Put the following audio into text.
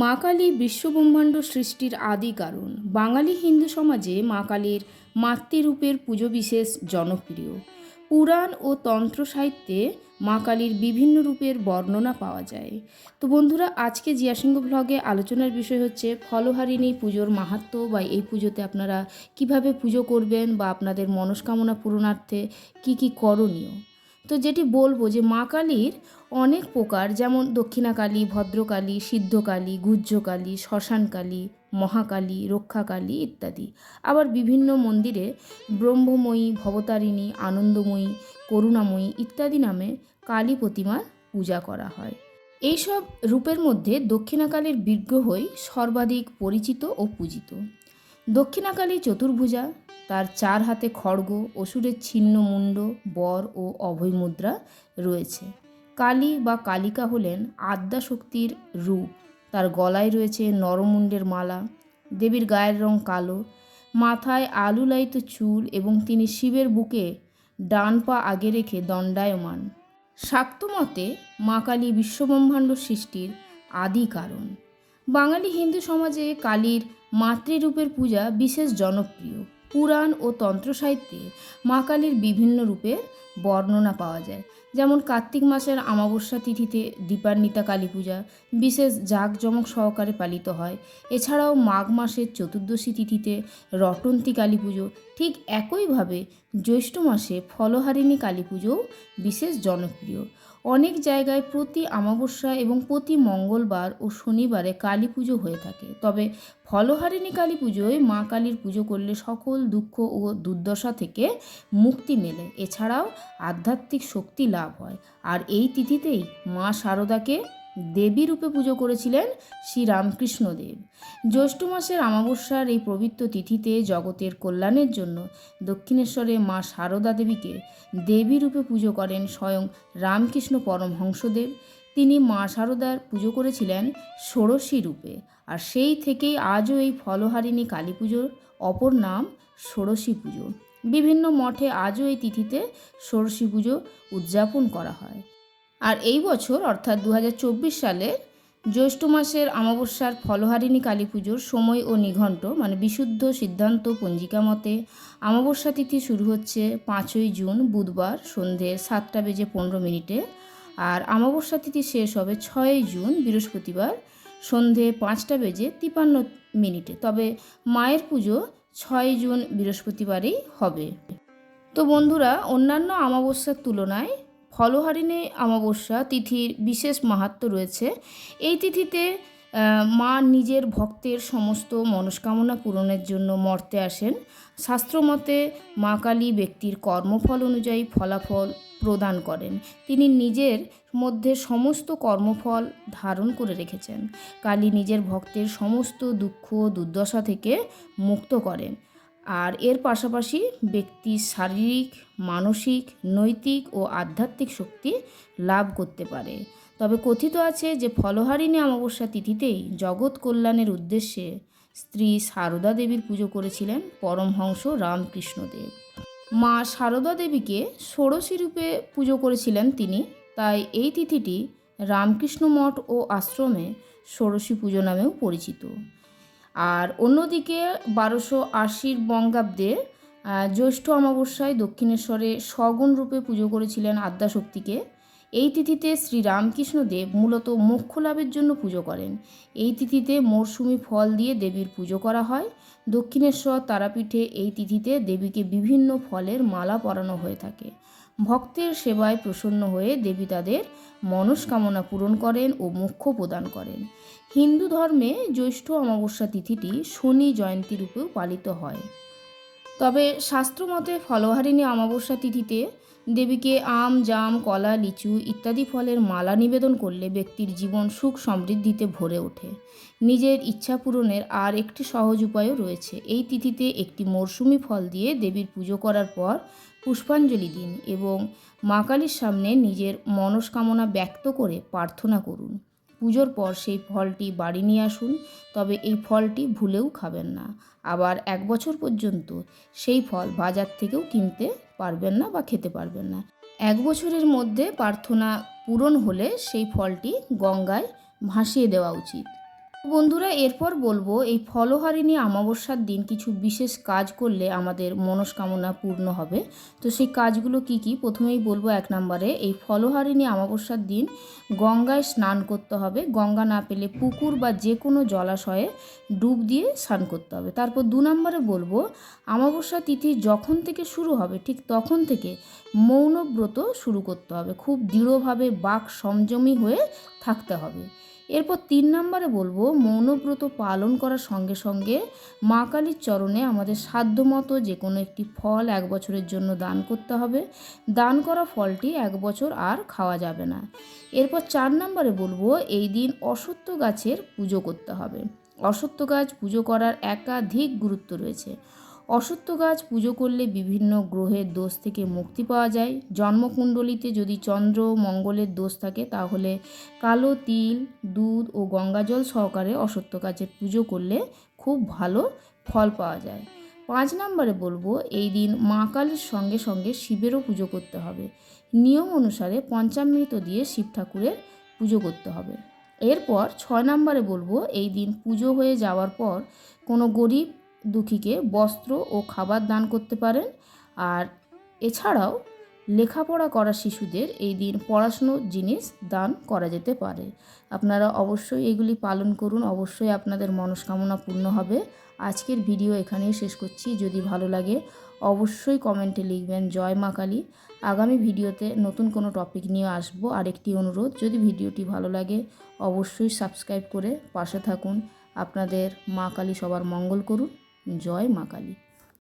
মা কালী বিশ্বব্রহ্মাণ্ড সৃষ্টির আদি কারণ। বাঙালি হিন্দু সমাজে মা কালীর মাতৃরূপের পুজো বিশেষ জনপ্রিয়। পুরাণ ও তন্ত্র সাহিত্যে মা কালীর বিভিন্ন রূপের বর্ণনা পাওয়া যায়। তো বন্ধুরা, আজকে জিয়াসিংহ ব্লগে আলোচনার বিষয় হচ্ছে ফলহারিণী পুজোর মাহাত্ম্য বা এই পুজোতে আপনারা কীভাবে পুজো করবেন বা আপনাদের মনস্কামনা পূরণার্থে কি কি করণীয়। তো যেটি বলব যে মা কালীর অনেক প্রকার, যেমন দক্ষিণাকালী ভদ্রকালী সিদ্ধকালী গুহ্যকালী শ্মশানকালী মহাকালী রক্ষাকালী ইত্যাদি। আবার বিভিন্ন মন্দিরে ব্রহ্মময়ী, ভবতারিণী, আনন্দময়ী, করুণাময়ী ইত্যাদি নামে কালী প্রতিমার পূজা করা হয়। এইসব রূপের মধ্যে দক্ষিণাকালীর বিগ্রহই সর্বাধিক পরিচিত ও পূজিত। দক্ষিণাকালী চতুর্ভুজা, তার চার হাতে খড়গ, অসুরের ছিন্ন মুণ্ড, বর ও অভয় মুদ্রা রয়েছে। কালী বা কালিকা হলেন আদ্যা শক্তির রূপ। তার গলায় রয়েছে নরমুণ্ডের মালা, দেবীর গায়ের রং কালো, মাথায় আলুলায়িত চুল এবং তিনি শিবের বুকে ডান পা আগে রেখে দণ্ডায়মান। শাক্তমতে মা কালী বিশ্বব্রহ্মাণ্ড সৃষ্টির আদি কারণ। বাঙালি হিন্দু সমাজে কালীর মাতৃরূপের পূজা বিশেষ জনপ্রিয়। পুরাণ ও তন্ত্র সাহিত্যে মা কালীর বিভিন্ন রূপে বর্ণনা পাওয়া যায়। যেমন কার্তিক মাসের অমাবস্যা তিথিতে দীপান্বিতা কালী পূজা বিশেষ জাঁকজমক সহকারে পালিত হয়। এছাড়াও মাঘ মাসের চতুর্দশী তিথিতে রটন্তী কালী পুজো ঠিক একইভাবে জ্যৈষ্ঠ মাসে ফলহারিণী কালী পুজোও বিশেষ জনপ্রিয়। অনেক জায়গায় প্রতি অমাবস্যা এবং প্রতি মঙ্গলবার ও শনিবারে কালী পুজো হয়ে থাকে। তবে ফলহারিণী কালী পুজোয় মা কালীর পুজো করলে সকল দুঃখ ও দুর্দশা থেকে মুক্তি মেলে। এছাড়াও আধ্যাত্মিক শক্তি লাভ হয়। আর এই তিথিতেই মা শারদাকে দেবী রূপে পুজো করেছিলেন শ্রী রামকৃষ্ণদেব জ্যৈষ্ঠ মাসের অমাবস্যার এই পবিত্র তিথিতে জগতের কল্যাণের জন্য দক্ষিণেশ্বরে মা শারদা দেবীকে দেবী রূপে পুজো করেন স্বয়ং রামকৃষ্ণ পরমহংসদেব। তিনি মা শারদার পুজো করেছিলেন ষোড়শী রূপে আর সেই থেকেই আজও এই ফলহারিণী কালী পুজোর অপর নাম ষোড়শী পুজো। বিভিন্ন মঠে আজও এই তিথিতে ষোড়শী পুজো উদযাপন করা হয়। আর এই বছর, অর্থাৎ দু হাজার চব্বিশ সালে, জ্যৈষ্ঠ মাসের অমাবস্যার ফলহারিণী কালী পুজোর সময় ও নিঘণ্ট মানে বিশুদ্ধ সিদ্ধান্ত পঞ্জিকা মতে, অমাবস্যা তিথি শুরু হচ্ছে পাঁচই জুন, বুধবার সন্ধে সাতটা বেজে পনেরো মিনিটে আর অমাবস্যা তিথি শেষ হবে ছয়ই জুন, বৃহস্পতিবার সন্ধে পাঁচটা বেজে তিপান্ন মিনিটে। তবে মায়ের পুজো ছয় জুন, বৃহস্পতিবারেই হবে। তো বন্ধুরা, অন্যান্য অমাবস্যার তুলনায় ফলহারিণী অমাবস্যা তিথির বিশেষ মাহাত্ম্য রয়েছে। এই তিথিতে মা নিজের ভক্তের সমস্ত মনস্কামনা পূরণের জন্য মর্তে আসেন। শাস্ত্রমতে মা কালী ব্যক্তির কর্মফল অনুযায়ী ফলাফল প্রদান করেন। তিনি নিজের মধ্যে সমস্ত কর্মফল ধারণ করে রেখেছেন। কালী নিজের ভক্তের সমস্ত দুঃখ দুর্দশা থেকে মুক্ত করেন। আর এর পাশাপাশি ব্যক্তি শারীরিক, মানসিক, নৈতিক ও আধ্যাত্মিক শক্তি লাভ করতে পারে। তবে কথিত আছে যে ফলহারিণী অমাবস্যা তিথিতেই জগৎ কল্যাণের উদ্দেশ্যে স্ত্রী সারদা দেবীর পুজো করেছিলেন পরমহংস রামকৃষ্ণদেব। মা সারদা দেবীকে ষোড়শী রূপে পুজো করেছিলেন তিনি। তাই এই তিথিটি রামকৃষ্ণ মঠ ও আশ্রমে ষোড়শী পুজো নামেও পরিচিত। আর অন্যদিকে বারোশো আশির বঙ্গাব্দে জ্যৈষ্ঠ অমাবস্যায় দক্ষিণেশ্বরে সগুণ রূপে পুজো করেছিলেন আদ্যাশক্তিকে। এই তিথিতে শ্রী রামকৃষ্ণদেব মূলত মোক্ষ লাভের জন্য পুজো করেন। এই তিথিতে মরশুমি ফল দিয়ে দেবীর পুজো করা হয়। দক্ষিণেশ্বর তারাপীঠে এই তিথিতে দেবীকে বিভিন্ন ফলের মালা পরানো হয়ে থাকে। ভক্তের সেবায় প্রসন্ন হয়ে দেবী তাদের মনস্কামনা পূরণ করেন ও মোক্ষ প্রদান করেন। হিন্দু ধর্মে জ্যৈষ্ঠ অমাবস্যা তিথিটি শনি জয়ন্তী রূপেও পালিত হয়। তবে শাস্ত্রমতে ফলহারিণী অমাবস্যা তিথিতে দেবীকে আম, জাম, কলা, লিচু ইত্যাদি ফলের মালা নিবেদন করলে ব্যক্তির জীবন সুখ সমৃদ্ধিতে ভরে ওঠে। নিজের ইচ্ছা পূরণের আর একটি সহজ উপায়ও রয়েছে। এই তিথিতে একটি মরশুমি ফল দিয়ে দেবীর পুজো করার পর পুষ্পাঞ্জলি দিন এবং মা কালীর সামনে নিজের মনস্কামনা ব্যক্ত করে প্রার্থনা করুন। পুজোর পর সেই ফলটি বাড়ি নিয়ে আসুন, তবে এই ফলটি ভুলেও খাবেন না। আবার এক বছর পর্যন্ত সেই ফল বাজার থেকেও কিনতে পারবেন না বা খেতে পারবেন না। এক বছরের মধ্যে প্রার্থনা পূরণ হলে সেই ফলটি গঙ্গায় ভাসিয়ে দেওয়া উচিত। বন্ধুরা, এরপর বলব, এই ফলহারিণী অমাবস্যার দিন কিছু বিশেষ কাজ করলে আমাদের মনস্কামনা পূর্ণ হবে। তো সেই কাজগুলো কি কি? প্রথমেই বলব এক নম্বরে, এই ফলহারিণী অমাবস্যার দিন গঙ্গায় স্নান করতে হবে। গঙ্গা না পেলে পুকুর বা যে কোনো জলাশয়ে ডুব দিয়ে স্নান করতে হবে। তারপর দু নম্বরে বলব, অমাবস্যা তিথি যখন থেকে শুরু হবে, ঠিক তখন থেকে মৌনব্রত শুরু করতে হবে। খুব দৃঢ়ভাবে বাক সংযমী হয়ে থাকতে হবে। এরপর তিন নম্বরে বলব, মৌনব্রত পালন করার সঙ্গে সঙ্গে মা কালীর চরণে আমাদের সাধ্যমতো যে কোনো একটি ফল এক বছরের জন্য দান করতে হবে। দান করা ফলটি এক বছর আর খাওয়া যাবে না। এরপর চার নম্বরে বলব, এই দিন অসত্য গাছের পুজো করতে হবে। অসত্য গাছ পুজো করার একাধিক গুরুত্ব রয়েছে। অসত্য গাছ পুজো করলে বিভিন্ন গ্রহের দোষ থেকে মুক্তি পাওয়া যায়। জন্মকুণ্ডলিতে যদি চন্দ্র মঙ্গলের দোষ থাকে, তাহলে কালো তিল, দুধ ও গঙ্গাজল সহকারে অসত্য গাছের পুজো করলে খুব ভালো ফল পাওয়া যায়। পাঁচ নম্বরে বলব, এই দিন মা কালীর সঙ্গে সঙ্গে শিবেরও পুজো করতে হবে। নিয়ম অনুসারে পঞ্চামৃত দিয়ে শিব ঠাকুরের পুজো করতে হবে। এরপর ছয় নম্বরে বলব, এই দিন পুজো হয়ে যাওয়ার পর কোনো গরিব দুঃখীকে বস্ত্র ও খাবার দান করতে পারেন। আর এছাড়াও লেখাপড়া করা শিশুদের এই দিন পড়াশুনোর জিনিস দান করা যেতে পারে। আপনারা অবশ্যই এগুলি পালন করুন। অবশ্যই আপনাদের মনস্কামনা পূর্ণ হবে। আজকের ভিডিও এখানেই শেষ করছি। যদি ভালো লাগে, অবশ্যই কমেন্টে লিখবেন, জয় মা কালী। আগামী ভিডিওতে নতুন কোনো টপিক নিয়ে আসব আরেকটি অনুরোধ। যদি ভিডিওটি ভালো লাগে, অবশ্যই সাবস্ক্রাইব করে পাশে থাকুন। আপনাদের মা কালী সবার মঙ্গল করুন। জয় মা কালী।